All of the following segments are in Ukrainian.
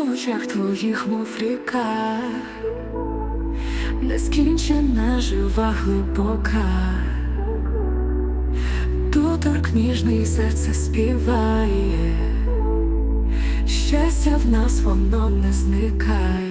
очах твоїх, мов ріка, нескінчена жива глибока, доторк ніжний серце співає, щастя в нас воно не зникає.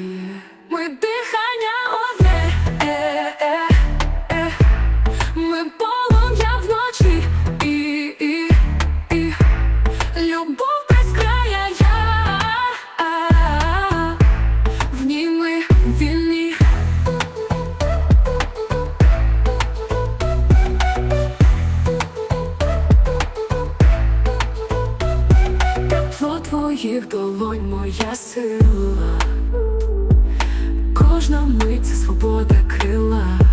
твоїх долонь моя сила, кожна мить свобода крила.